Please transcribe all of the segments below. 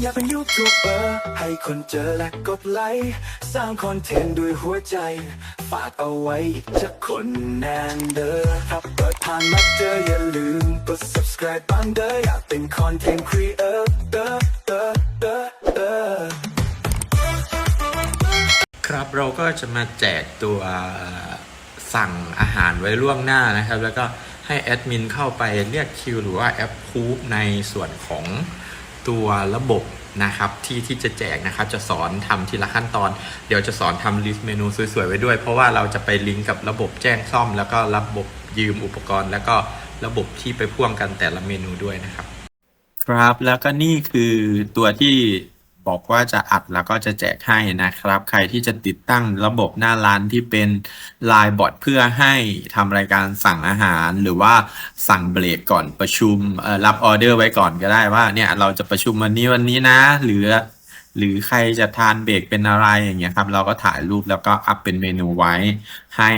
อยากเป็นยูทูบเบอร์ ให้คนเจอและกดไลค์ สร้างคอนเทนต์ด้วยหัวใจ ฝากเอาไว้อีกจะคนแนนเดอร์ถ้าเปิดผ่านมาเจออย่าลืมกด subscribe บ้างเด้ออยากเป็นคอนเทนต์ครีเอเตอร์เตอร์เตอร์เตอร์ครับเราก็จะมาแจกตัวสั่งอาหารไว้ล่วงหน้านะครับ แล้วก็ให้แอดมินเข้าไปเรียกคิวหรือว่าแอปพูฟในส่วนของ ตัวระบบนะครับที่ที่จะแจกนะครับจะสอนทำทีละขั้นตอน เดี๋ยวจะสอนทำลิสต์เมนูสวยๆไว้ด้วย เพราะว่าเราจะไปลิงก์กับระบบแจ้งซ่อม แล้วก็ระบบยืมอุปกรณ์ แล้วก็ระบบที่ไปพ่วงกันแต่ละเมนูด้วยนะครับ ครับแล้วก็นี่คือตัวที่ บอกว่าจะอัดแล้วก็จะแจกให้นะครับ ใครที่จะติดตั้งระบบหน้าร้านที่เป็น Line Bot เพื่อให้ทำรายการสั่งอาหารหรือว่าสั่งเบรกก่อนประชุมรับออเดอร์ไว้ก่อนก็ได้ว่าเนี่ยเราจะประชุมวันนี้วันนี้นะ หรือ หรือใครจะทานเบรกเป็นอะไรอย่างเงี้ยครับ เราก็ถ่ายรูปแล้วก็อัพเป็นเมนูไว้ให้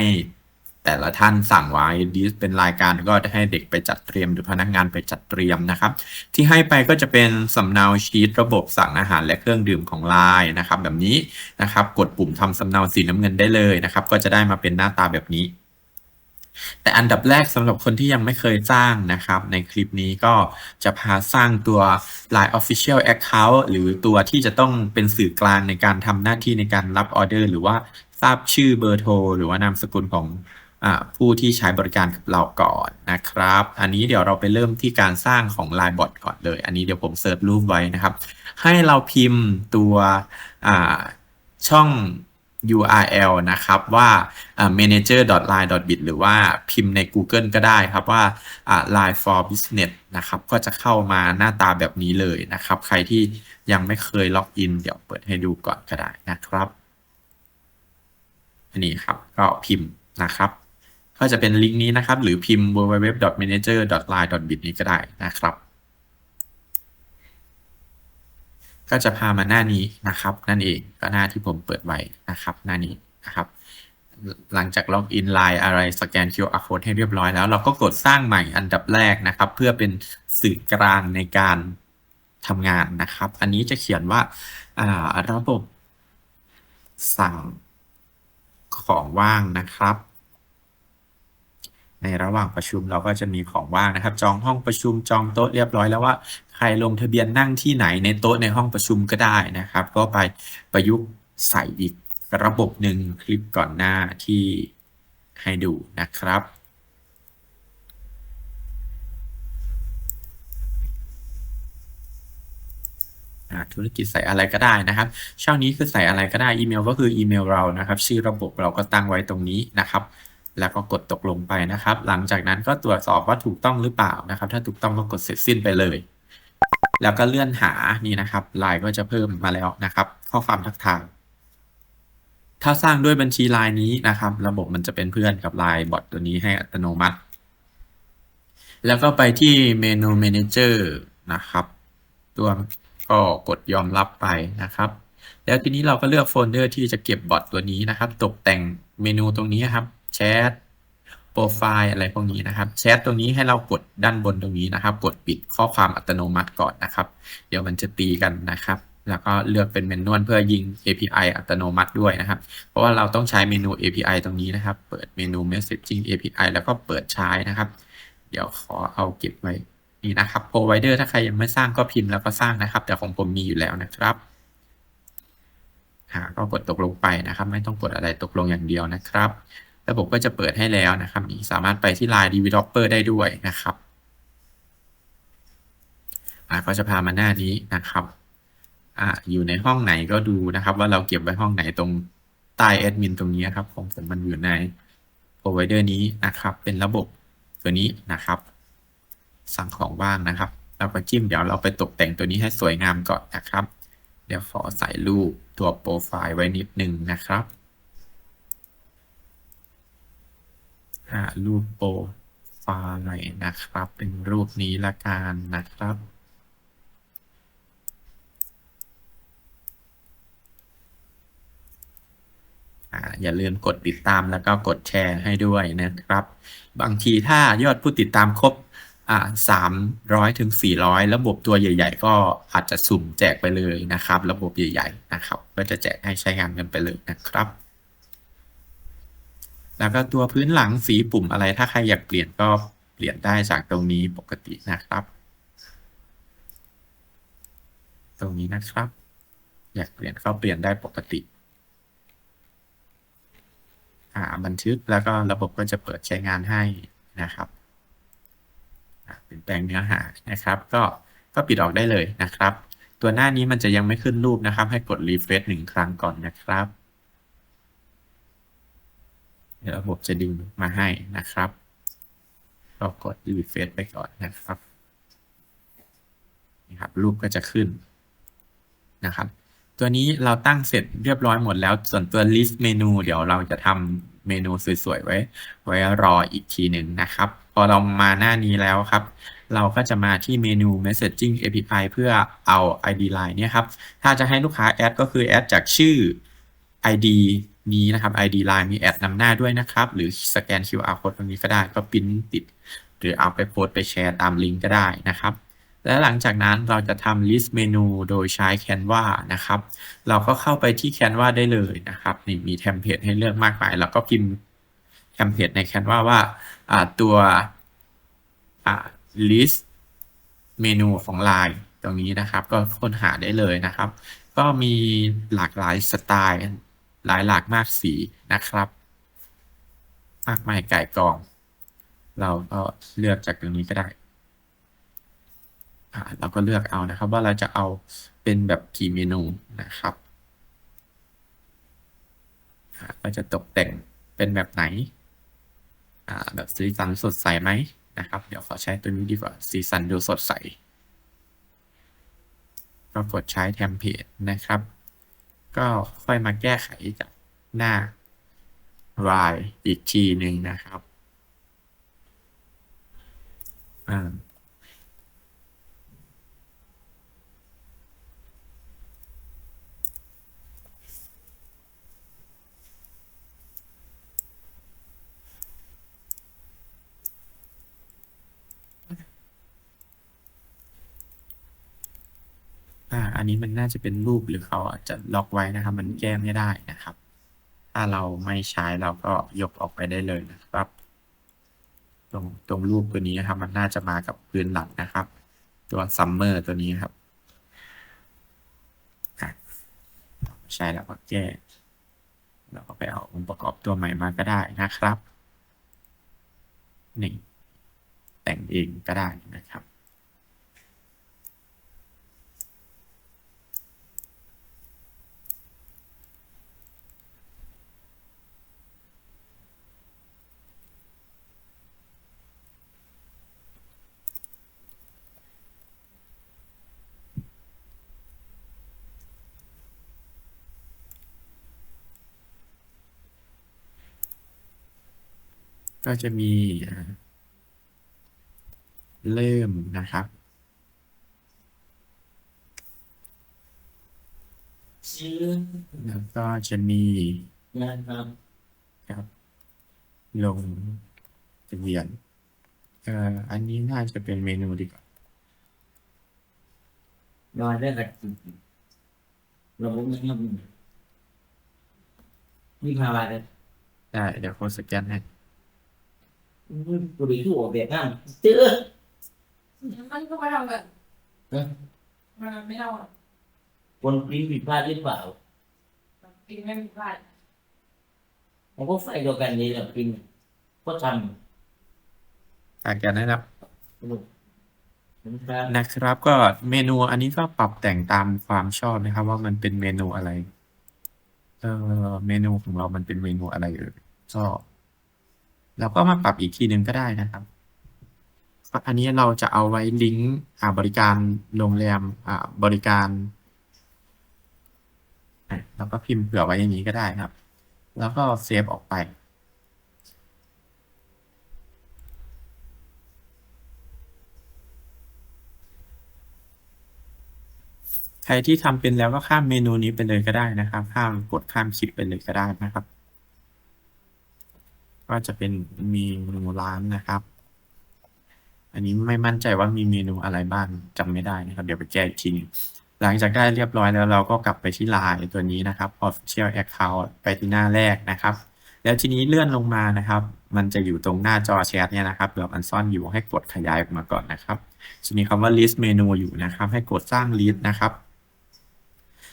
แต่ละท่านสั่งไว้ดิสเป็นรายการก็ให้เด็กไปจัดเตรียมหรือพนักงานไปจัดเตรียมนะครับ ที่ให้ไปก็จะเป็นสำเนาชีตระบบสั่งอาหารและเครื่องดื่มของไลน์นะครับ แบบนี้นะครับ กดปุ่มทำสำเนาสีน้ำเงินได้เลยนะครับ ก็จะได้มาเป็นหน้าตาแบบนี้ แต่อันดับแรกสำหรับคนที่ยังไม่เคยสร้างนะครับ ในคลิปนี้ก็จะพาสร้างตัว Line Official Account หรือตัวที่จะต้องเป็นสื่อกลางในการทำหน้าที่ในการรับออเดอร์หรือว่าทราบชื่อเบอร์โทรหรือว่านามสกุลของ ผู้ที่ใช้บริการกับเราก่อนนะครับ อันนี้เดี๋ยวเราไปเริ่มที่การสร้างของ Line Bot ก่อนเลย อันนี้เดี๋ยวผมเซิร์ชรูปไว้นะครับ ให้เราพิมพ์ตัวช่อง URL นะครับว่า manager.line.bit หรือว่าพิมพ์ใน Google ก็ได้ครับว่าอ่า line for business นะครับก็จะเข้ามาหน้าตาแบบนี้เลยนะครับ ใครที่ยังไม่เคยล็อกอิน เดี๋ยวเปิดให้ดูก่อนก็ได้นะครับ อันนี้ครับก็พิมพ์นะครับ ก็จะเป็นลิงก์นี้นะครับ หรือพิมพ์ www.manager.line.bit นี้ก็ได้นะครับ ก็จะพามาหน้านี้นะครับ นั่นเองก็หน้าที่ผมเปิดไว้นะครับ หน้านี้นะครับ หลังจากล็อกอินไลน์อะไรสแกน QR code ให้เรียบร้อยแล้ว เราก็กดสร้างใหม่อันดับแรกนะครับ เพื่อเป็นสื่อกลางในการทำงานนะครับ อันนี้จะเขียนว่าอ่าระบบสั่งของว่างนะครับ ในระหว่างประชุมเราก็จะมีของว่างนะครับ จองห้องประชุมจองโต๊ะเรียบร้อยแล้วว่าใครลงทะเบียนนั่งที่ไหนในโต๊ะในห้องประชุมก็ได้นะครับ ก็ไปประยุกต์ใส่อีกระบบหนึ่งคลิปก่อนหน้าที่ให้ดูนะครับธุรกิจใส่อะไรก็ได้นะครับ ช่องนี้คือใส่อะไรก็ได้อีเมลก็คืออีเมลเรานะครับ ชื่อระบบเราก็ตั้งไว้ตรงนี้นะครับ แล้วก็กดตกลงไปนะครับ หลังจากนั้นก็ตรวจสอบว่าถูกต้องหรือเปล่านะครับ ถ้าถูกต้องก็กดเสร็จสิ้นไปเลย แล้วก็เลื่อนหานี่นะครับไลน์ก็จะเพิ่มมาแล้วนะครับ ข้อความทักทายถ้าสร้างด้วยบัญชีไลน์นี้นะครับ ระบบมันจะเป็นเพื่อนกับไลน์บอทตัวนี้ให้อัตโนมัติ แล้วก็ไปที่เมนู Manager นะครับ ตัวก็กดยอมรับไปนะครับ แล้วทีนี้เราก็เลือกโฟลเดอร์ที่จะเก็บบอทตัวนี้นะครับ ตกแต่งเมนูตรงนี้ครับ แชทโปรไฟล์อะไรพวกนี้นะครับ แชทตรงนี้ให้เรากดด้านบนตรงนี้นะครับ กดปิดข้อความอัตโนมัติก่อนนะครับ เดี๋ยวมันจะตีกันนะครับ แล้วก็เลือกเป็นเมนูเพื่อยิง API อัตโนมัติด้วยนะครับ เพราะว่าเราต้องใช้เมนู API ตรงนี้นะครับ เปิดเมนู Messaging API แล้วก็เปิดใช้นะครับ เดี๋ยวขอเอาเก็บไว้นี่นะครับ provider ถ้าใครยังไม่สร้างก็พิมพ์แล้วก็สร้างนะครับ แต่ของผมมีอยู่แล้วนะครับอ่าก็กดตกลงไปนะครับ ไม่ต้องกดอะไรตกลงอย่างเดียวนะครับ ระบบก็จะเปิดให้แล้วนะครับนี่สามารถไปที่ Line Developer ได้ด้วยนะครับก็จะพามาหน้านี้นะครับออยู่ในห้องไหนก็ดูนะครับ ว่าเราเก็บไว้ห้องไหนตรงใต้แอดมินตรงนี้ครับของผมมันอยู่ใน provider นี้นะครับ เป็นระบบตัวนี้นะครับ สั่งของว่างนะครับ เราก็จิ้มเดี๋ยวเราไปตกแต่งตัวนี้ให้สวยงามก่อนนะครับ เดี๋ยวขอใส่รูปตัวโปรไฟล์ไว้นิดนึงนะครับ อ่ารูปโปรไฟล์นะครับ เป็นรูปนี้ละกันนะครับอย่าลืมกดติดตามแล้วก็กดแชร์ให้ด้วยนะครับ บางทีถ้ายอดผู้ติดตามครบสามร้อยถึงสี่ร้อยระบบตัวใหญ่ ๆ ก็อาจจะสุ่มแจกไปเลยนะครับ ระบบใหญ่ ๆ นะครับ ก็จะแจกให้ใช้งานกันไปเลยนะครับ แล้วก็ตัวพื้นหลังสีปุ่มอะไร ถ้าใครอยากเปลี่ยนก็เปลี่ยนได้จากตรงนี้ปกตินะครับ ตรงนี้นะครับ อยากเปลี่ยนก็เปลี่ยนได้ปกติอ่าบันทึกแล้วก็ระบบก็จะเปิดใช้งานให้นะครับเปลี่ยนแปลงเนื้อหานะครับ ก็ก็ปิดออกได้เลยนะครับ ตัวหน้านี้มันจะยังไม่ขึ้นรูปนะครับ ให้กดรีเฟรชหนึ่งครั้งก่อนนะครับ ดี๋ยวระบบจะดึงมาให้นะครับก็กดรีเฟรชไปก่อนนะครับนี่ครับ รูปก็จะขึ้นนะครับ ตัวนี้เราตั้งเสร็จเรียบร้อยหมดแล้ว ส่วนตัว list เมนู เดี๋ยวเราจะทำเมนูสวยๆไว้ ไว้รออีกทีหนึ่งนะครับ พอเรามาหน้านี้แล้วครับ เราก็จะมาที่เมนู messaging API เพื่อเอา ID line เนี่ยครับ ถ้าจะให้ลูกค้าแอดก็คือแอดจากชื่อ ID นี้นะครับ ID line มีแอดนำหน้าด้วยนะครับ หรือสแกน QR code ตรงนี้ก็ได้ก็ปิ้นติด หรือเอาไปโพสต์ไปแชร์ตามลิงก์ก็ได้นะครับ และหลังจากนั้นเราจะทำ list เมนูโดยใช้ Canva นะครับ เราก็เข้าไปที่ Canva ได้เลยนะครับนี่มีเทมเพลตให้เลือกมากมาย แล้วก็พิมพ์เทมเพลตใน Canva ว่าอ่าตัวอ่า list เมนูของ Line ตรงนี้นะครับ ก็ค้นหาได้เลยนะครับ ก็มีหลากหลายสไตล์ หลายหลากมากสีนะครับมากมายไก่กอง เราก็เลือกจากตรงนี้ก็ได้เราก็เลือกเอานะครับ ว่าเราจะเอาเป็นแบบกี่เมนูนะครับเราจะตกแต่งเป็นแบบไหนแบบสีสันสดใสไหมนะครับ เดี๋ยวขอใช้ตัวนี้ดีกว่าสีสันดูสดใสก็กดใช้เทมเพลตนะครับ ก็ค่อยมาแก้ไขจากหน้ารายอีกทีหนึ่งนะครับอ่า อ่า อันนี้มันน่าจะเป็นรูปหรือเขาอาจจะล็อกไว้นะครับ มันแก้ไม่ได้นะครับ ถ้าเราไม่ใช้เราก็ยกออกไปได้เลยนะครับ ตรงตรงรูปตัวนี้นะครับ มันน่าจะมากับพื้นหลังนะครับ ตัวซัมเมอร์ตัวนี้ครับใช้แล้วก็แก้เราก็ไปเอาองค์ประกอบตัวใหม่มาก็ได้นะครับนี่แต่งเองก็ได้นะครับ ก็จะมีอ่าเริ่มนะครับชื่อแล้วก็จะมีนะครับครับ ลงทะเบียนเอ่ออันนี้น่าจะเป็นเมนูดีกว่านอนได้กับระบบนี้ครับนี่พาไปเลยได้เดี๋ยวโค้ดสแกนให้ กูดีที่หัวเบียดนั่งเจอมันก็ไม่ทำกันเอ๊ะมันไม่เท่าหรอกคนปริ้นผิดพลาดหรือเปล่าปีไม่มีพลาดผมก็ไฟเดียวกันนี่แหละปริ้นก็ทอ่านกันนะครับนะครับนะครับ ก็เมนูอันนี้ก็ปรับแต่งตามความชอบนะครับ ว่ามันเป็นเมนูอะไร เออเมนูของเรามันเป็นเมนูอะไรเอ่ยก็ เราก็มาปรับอีกทีหนึ่งก็ได้นะครับ อันนี้เราจะเอาไว้ลิงก์อ่าบริการโรงแรมอ่าบริการอะเราก็พิมพ์เผื่อไว้อย่างนี้ก็ได้ครับ แล้วก็เซฟออกไป ใครที่ทำเป็นแล้วก็ข้ามเมนูนี้ไปเลยก็ได้นะครับ ข้ามกดข้ามคลิปไปเลยก็ได้นะครับ ก็จะเป็นเมนูร้านนะครับ อันนี้ไม่มั่นใจว่ามีเมนูอะไรบ้างจำไม่ได้นะครับ เดี๋ยวไปแก้อีกทีหนึงหลังจากได้เรียบร้อยแล้วเราก็กลับไปที่ไลน์ตัวนี้นะครับ official account ไปที่หน้าแรกนะครับ แล้วทีนี้เลื่อนลงมานะครับ มันจะอยู่ตรงหน้าจอแชทเนี่ยนะครับเผื่อมันซ่อนอยู่ให้กดขยายออกมาก่อนนะครับจะมีคำว่า list menu อยู่นะครับ ให้กดสร้าง list นะครับ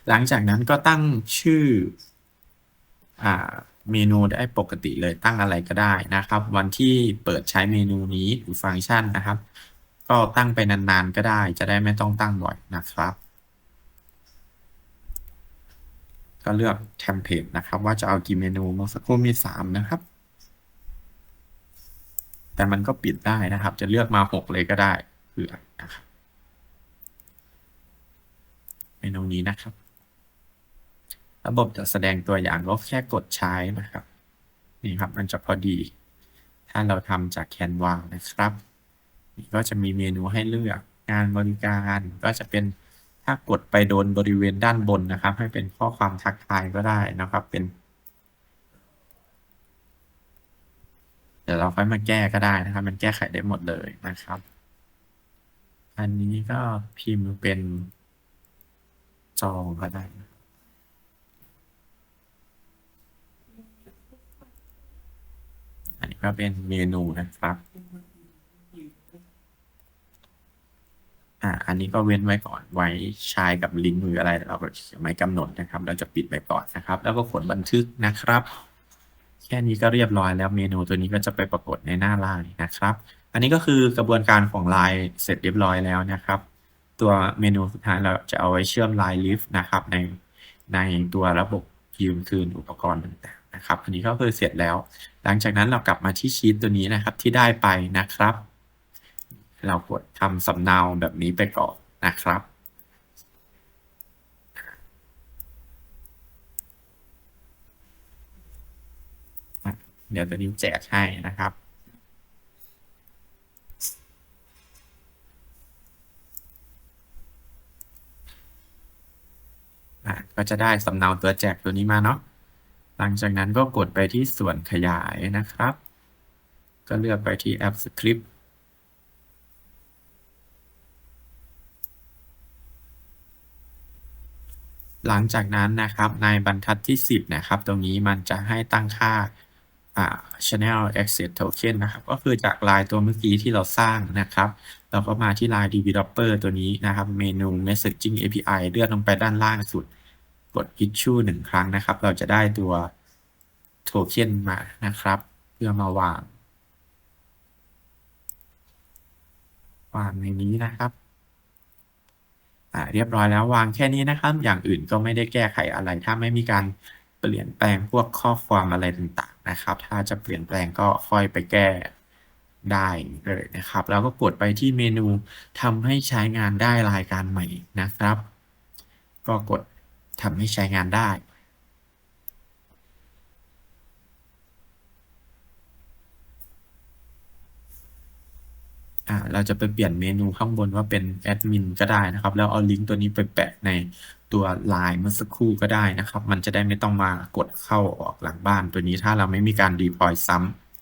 หลังจากนั้นก็ตั้งชื่ออ่า เมนูได้ปกติเลยตั้งอะไรก็ได้นะครับ วันที่เปิดใช้เมนูนี้หรือฟังก์ชันนะครับ ก็ตั้งไปนานๆก็ได้ จะได้ไม่ต้องตั้งบ่อยนะครับ ก็เลือกเทมเพลตนะครับ ว่าจะเอากี่เมนูเมื่อสักครู่มีสามนะครับ แต่มันก็ปิดได้นะครับ จะเลือกมาหกเลยก็ได้เผื่อนะครับเมนูนี้นะครับ ระบบจะแสดงตัวอย่างก็แค่กดใช้นะครับ นี่ครับมันจะพอดี ถ้าเราทำจาก Canva นะครับ นี่ก็จะมีเมนูให้เลือกงานบริการก็จะเป็นถ้ากดไปโดนบริเวณด้านบนนะครับ ให้เป็นข้อความทักทายก็ได้นะครับ เป็น เดี๋ยวเราค่อยมาแก้ก็ได้นะครับ มันแก้ไขได้หมดเลยนะครับ อันนี้ก็พิมพ์เป็นจองก็ได้ นะอันนี้ก็เป็นเมนูนะครับ อ่า อันนี้ก็เว้นไว้ก่อน ไว้ใช้กับลิงก์หรืออะไร เราก็ไม่กำหนดนะครับ เราจะปิดไปก่อนนะครับ แล้วก็กดบันทึกนะครับ แค่นี้ก็เรียบร้อยแล้วเมนูตัวนี้ก็จะไปปรากฏในหน้าไลน์นะครับ อันนี้ก็คือกระบวนการของไลน์เสร็จเรียบร้อยแล้วนะครับ ตัวเมนูสุดท้ายเราจะเอาไว้เชื่อมไลน์ลิฟต์นะครับ ในในตัวระบบยืมคืนอุปกรณ์ต่างๆ นะครับอันนี้ก็คือเสร็จแล้ว หลังจากนั้นเรากลับมาที่ชีตตัวนี้นะครับที่ได้ไปนะครับ เรากดทำสำเนาแบบนี้ไปก่อนนะครับเดี๋ยวตัวนี้แจกให้นะครับก็จะได้สำเนาตัวแจกตัวนี้มาเนาะ หลังจากนั้นก็กดไปที่ส่วนขยายนะครับ ก็เลือกไปที่แอปสคริปต์หลังจากนั้นนะครับในบรรทัดที่ 10 นะครับ ตรงนี้มันจะให้ตั้งค่าอ่า channel access token นะครับ ก็คือจากลายตัวเมื่อกี้ที่เราสร้างนะครับ เราก็มาที่ลาย developer ตัวนี้นะครับ เมนู messaging API เลื่อนลงไปด้านล่างสุด กด issue หนึ่งครั้งนะครับ เราจะได้ตัวโทเค็นมานะครับ เพื่อมาวาง วางในนี้นะครับอ่าเรียบร้อยแล้ววางแค่นี้นะครับ อย่างอื่นก็ไม่ได้แก้ไขอะไร ถ้าไม่มีการเปลี่ยนแปลงพวกข้อความอะไรต่างๆนะครับ ถ้าจะเปลี่ยนแปลงก็ค่อยไปแก้ได้เลยนะครับ แล้วก็กดไปที่เมนูทำให้ใช้งานได้รายการใหม่นะครับ ก็กด ทำให้ใช้งานได้อ่าเราจะไปเปลี่ยนเมนูข้างบนว่าเป็นแอดมินก็ได้นะครับ แล้วเอาลิงก์ตัวนี้ไปแปะในตัวไลน์เมื่อสักครู่ก็ได้นะครับ มันจะได้ไม่ต้องมากดเข้าออกหลังบ้านตัวนี้ถ้าเราไม่มีการ deploy ซ้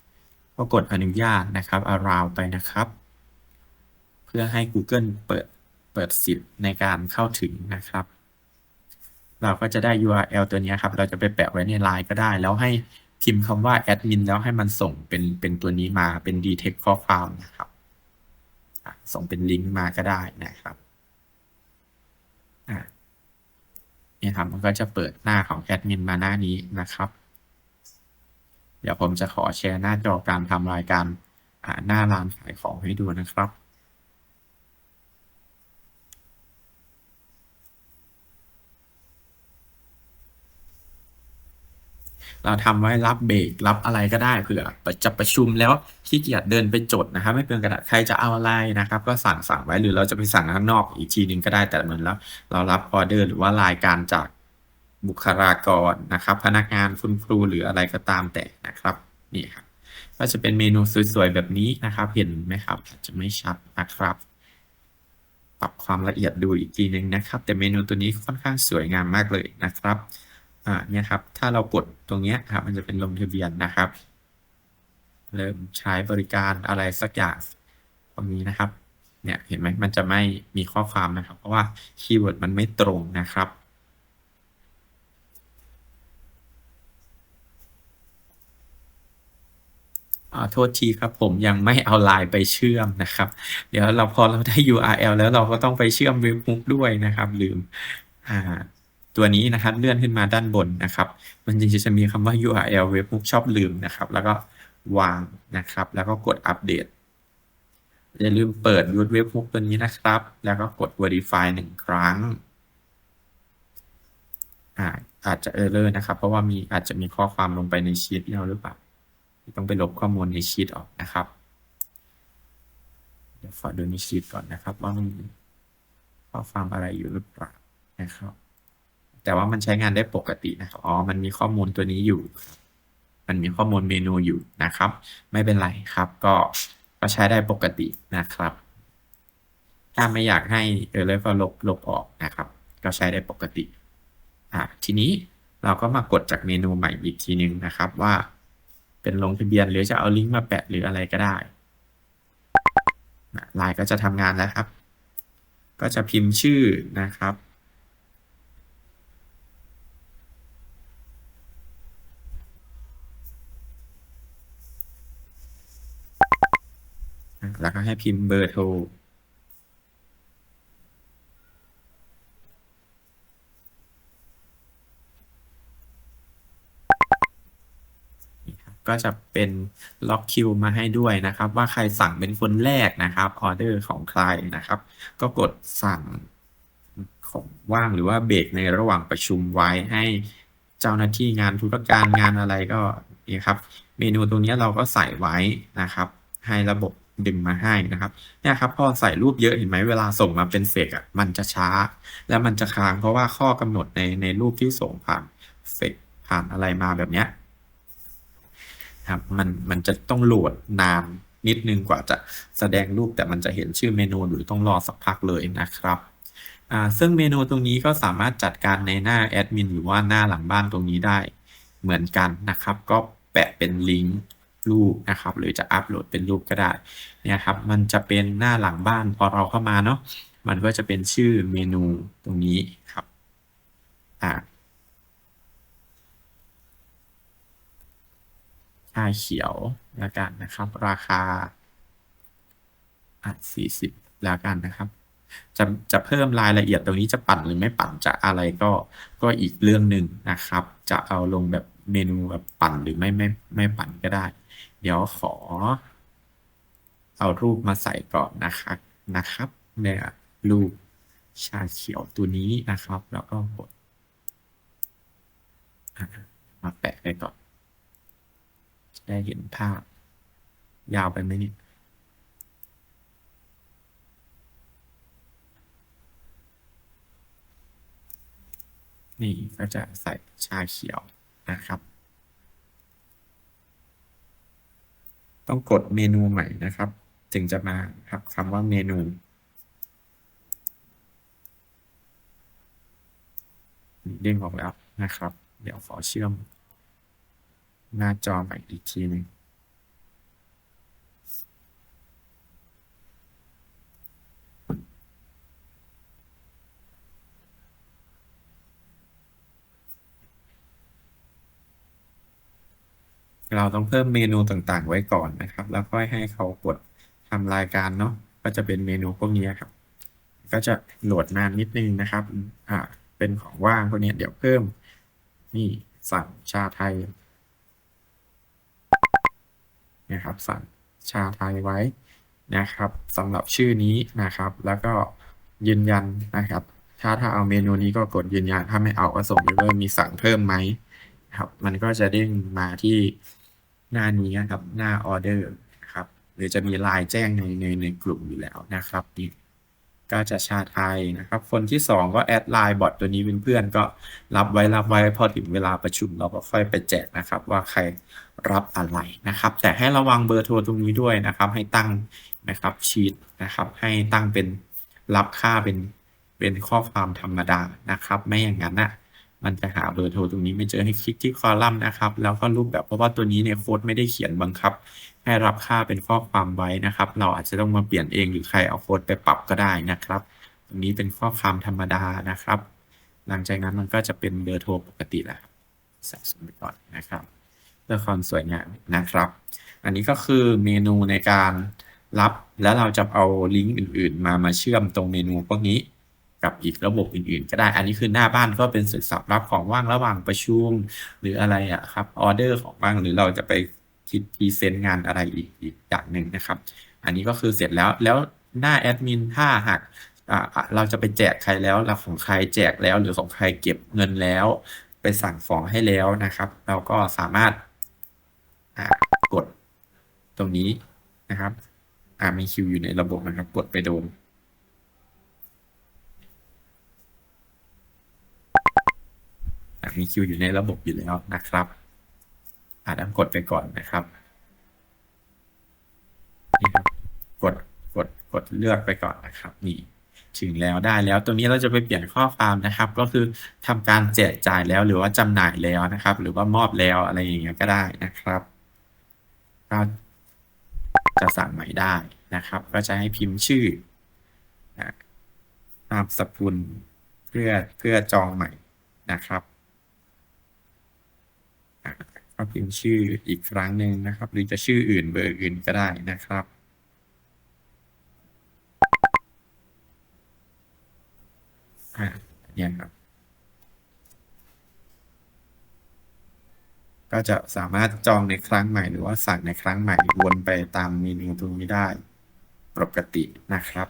ำก็กดอนุญาตนะครับ allow ไปนะครับ เพื่อให้ Google เปิดเปิดสิทธิ์ในการเข้าถึงนะครับ เราก็จะได้ URL ตัวนี้ครับ เราจะไปแปะไว้ในไลน์ก็ได้ แล้วให้พิมพ์คำว่าแอดมินแล้วให้มันส่งเป็นเป็นตัวนี้มาเป็น detect ข้อความนะครับ ส่งเป็นลิงก์มาก็ได้นะครับนี่ครับมันก็จะเปิดหน้าของแอดมินมาหน้านี้นะครับ เดี๋ยวผมจะขอแชร์หน้าจอการทำรายการหน้าร้านขายของให้ดูนะครับ เราทำไว้รับเบรกรับอะไรก็ได้เผื่อจะประชุมแล้วขี้เกียจเดินไปจดนะครับ ไม่เปลืองกระดาษใครจะเอาอะไรนะครับ ก็สั่งสั่งไว้หรือเราจะไปสั่งข้างนอกอีกทีนึงก็ได้แต่เหมือนแล้ว เรารับออเดอร์หรือว่ารายการจากบุคลากรนะครับ พนักงานคุณครูหรืออะไรก็ตามแต่นะครับนี่ครับก็จะเป็นเมนูสวยๆแบบนี้นะครับ เห็นไหมครับอาจจะไม่ชัดนะครับปรับความละเอียดดูอีกทีนึงนะครับ แต่เมนูตัวนี้ค่อนข้างสวยงามมากเลยนะครับ อ่าเนี่ยครับ ถ้าเรากดตรงเนี้ยครับ มันจะเป็นลงทะเบียนนะครับ เริ่มใช้บริการอะไรสักอย่างตรงนี้นะครับ เนี่ยเห็นไหมมันจะไม่มีข้อความนะครับ เพราะว่าคีย์เวิร์ดมันไม่ตรงนะครับอ่าโทษทีครับผมยังไม่เอาไลน์ไปเชื่อมนะครับ เดี๋ยวเราพอเราได้ URL แล้วเราก็ต้องไปเชื่อมเว็บฮุกด้วยนะครับ ลืมอ่า ตัวนี้นะครับเลื่อนขึ้นมาด้านบนนะครับ มันจริงๆจะมีคำว่า URL เว็บฮุกชอบลืมนะครับ แล้วก็วางนะครับ แล้วก็กดอัปเดตอย่าลืมเปิดรูทเว็บฮุกตัวนี้นะครับ แล้วก็กด verify หนึ่งครั้งอาอาจจะ error นะครับ เพราะว่ามีอาจจะมีข้อความลงไปในชีตเราหรือเปล่าต้องไปลบข้อมูลในชีตออกนะครับเดี๋ยวขอดูในชีตก่อนนะครับ ว่ามีข้อความอะไรอยู่หรือเปล่านะครับ แต่ว่ามันใช้งานได้ปกตินะครับอ๋อมันมีข้อมูลตัวนี้อยู่ มันมีข้อมูลเมนูอยู่นะครับ ไม่เป็นไรครับ ก็ก็ใช้ได้ปกตินะครับ ถ้าไม่อยากให้เออเลยก็ลบลบออกนะครับ ก็ใช้ได้ปกติอ่าทีนี้เราก็มากดจากเมนูใหม่อีกทีนึงนะครับว่าเป็นลงทะเบียนหรือจะเอาลิงก์มาแปะหรืออะไรก็ได้ไลน์ก็จะทำงานแล้วครับ ก็จะพิมพ์ชื่อนะครับ แล้วก็ให้พิมพ์เบอร์โทร ก็จะเป็นล็อกคิวมาให้ด้วยนะครับ ว่าใครสั่งเป็นคนแรกนะครับออเดอร์ของใครนะครับ ก็กดสั่งของว่างหรือว่าเบรกในระหว่างประชุมไว้ให้เจ้าหน้าที่งานธุรการงานอะไรก็นี่ครับ เมนูตรงนี้เราก็ใส่ไว้นะครับ ให้ระบบ ดึงมาให้นะครับเนี่ยครับพอใส่รูปเยอะเห็นไหมเวลาส่งมาเป็นเฟกอะมันจะช้า แล้วมันจะค้างเพราะว่าข้อกำหนดในในรูปที่ส่งผ่านเฟกผ่านอะไรมาแบบเนี้ยครับมันมันจะต้องโหลดนานนิดนึงกว่าจะแสดงรูปแต่มันจะเห็นชื่อเมนูหรือต้องรอสักพักเลยนะครับอ่าซึ่งเมนูตรงนี้ก็สามารถจัดการในหน้าแอดมินหรือว่าหน้าหลังบ้านตรงนี้ได้เหมือนกันนะครับ ก็แปะเป็นลิงก์ รูปนะครับ หรือจะอัปโหลดเป็นรูปก็ได้เนี่ยครับ มันจะเป็นหน้าหลังบ้านพอเราเข้ามาเนาะมันก็จะเป็นชื่อเมนูตรงนี้ครับอ่าชาเขียวแล้วกันนะครับ ราคาอะสี่สิบแล้วกันนะครับ จะจะเพิ่มรายละเอียดตรงนี้จะปั่นหรือไม่ปั่นจะอะไรก็ก็อีกเรื่องหนึ่งนะครับ จะเอาลงแบบเมนูแบบปั่นหรือไม่ไม่ไม่ปั่นก็ได้ เดี๋ยวขอ เอารูปมาใส่ก่อนนะครับนะครับเนี่ยรูปชาเขียวตัวนี้นะครับ แล้วก็กดมาแปะไปก่อนจะได้เห็นภาพ ยาวไปไหมเนี่ยนี่ก็จะใส่ชาเขียวนะครับ ต้องกดเมนูใหม่นะครับ ถึงจะมาครับคำว่าเมนู เด้งออกแล้วนะครับ เดี๋ยวขอเชื่อม หน้าจอใหม่อีกทีหนึ่ง เราต้องเพิ่มเมนูต่างๆ ไว้ก่อนนะครับ แล้วค่อยให้เขากดทำรายการเนาะก็จะเป็นเมนูพวกนี้ครับ ก็จะโหลดนานนิดนึงนะครับอ่าเป็นของว่างพวกนี้เดี๋ยวเพิ่มนี่สั่งชาไทยนะครับสั่งชาไทยไว้นะครับสำหรับชื่อนี้นะครับ แล้วก็ยืนยันนะครับ ถ้าถ้าเอาเมนูนี้ก็กดยืนยัน ถ้าไม่เอาก็ส่งยูเซอร์มีสั่งเพิ่มไหมครับ มันก็จะเด้งมาที่ หน้านี้นะครับหน้าออเดอร์นะครับหรือจะมีลน์แจ้งในในในกลุ่มอยู่แล้วนะครับนี่ก็จะชาไทยนะครับ คนที่สองก็แอดไลน์บอทตัวนี้เป็นเพื่อนก็รับไว้รับไว้พอถึงเวลาประชุมเราก็ค่อยไปแจกนะครับ ว่าใครรับอะไรนะครับ แต่ให้ระวังเบอร์โทรตรงนี้ด้วยนะครับ ให้ตั้งนะครับชีตนะครับ ให้ตั้งเป็นรับค่าเป็นเป็นข้อความธรรมดานะครับ ไม่อย่างนั้นนะ มันจะหาเบอร์โทรตรงนี้ไม่เจอให้คลิกที่คอลัมน์นะครับ แล้วก็รูปแบบเพราะว่าตัวนี้เนี่ยโค้ดไม่ได้เขียนบังคับ ให้รับค่าเป็นข้อความไว้นะครับ เราอาจจะต้องมาเปลี่ยนเองหรือใครเอาโค้ดไปปรับก็ได้นะครับ ตรงนี้เป็นข้อความธรรมดานะครับ หลังจากนั้นมันก็จะเป็นเบอร์โทรปกติแหละครับสะสมไปก่อนนะครับเพื่อความสวยงามนะครับ อันนี้ก็คือเมนูในการรับ แล้วเราจะเอาลิงก์อื่น ๆ มามาเชื่อมตรงเมนูพวกนี้ กับอีกระบบอื่นๆ ก็ได้ อันนี้คือหน้าบ้านก็เป็นสื่อสับรับของว่างระหว่างประชุมหรืออะไรอะครับออเดอร์ของว่างหรือเราจะไปคิดพรีเซนต์งานอะไรอีกอีกอย่างหนึ่งนะครับ อันนี้ก็คือเสร็จแล้วแล้วหน้าแอดมินถ้าหากอ่าเราจะไปแจกใครแล้วเราของใครแจกแล้ว หรือของใครเก็บเงินแล้ว ไปสั่งของให้แล้วนะครับ เราก็สามารถอ่ากดตรงนี้นะครับอ่ามีคิวอยู่ในระบบนะครับ กดไปโดน อะ มีคิวอยู่ในระบบอยู่แล้วนะครับอาจจะกดไปก่อนนะครับนี่ครับกดกดกดเลือกไปก่อนนะครับ นี่ถึงแล้วได้แล้วตรงนี้เราจะไปเปลี่ยนข้อความนะครับ ก็คือทำการแจกจ่ายแล้วหรือว่าจำหน่ายแล้วนะครับ หรือว่ามอบแล้วอะไรอย่างเงี้ยก็ได้นะครับก็จะสั่งใหม่ได้นะครับ ก็จะให้พิมพ์ชื่ออะนามสกุลเพื่อเพื่อจองใหม่นะครับะก็พิมพ์ชื่ออีกครั้งหนึ่งนะครับ หรือจะชื่ออื่นเบอร์อื่นก็ได้นะครับอ่าเนี่ยครับ ก็จะสามารถจองในครั้งใหม่หรือว่าสั่งในครั้งใหม่วนไปตามเมนูตรงนี้ได้ปกตินะครับ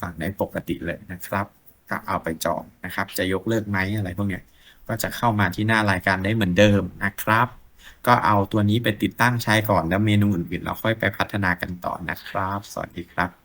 สั่งได้ปกติเลยนะครับ ก็เอาไปจองนะครับ จะยกเลิกไหมอะไรพวกเนี้ย ก็จะเข้ามาที่หน้ารายการได้เหมือนเดิมนะครับ ก็เอาตัวนี้ไปติดตั้งใช้ก่อนแล้วเมนูอื่นๆเราค่อยไปพัฒนากันต่อนะครับ สวัสดีครับ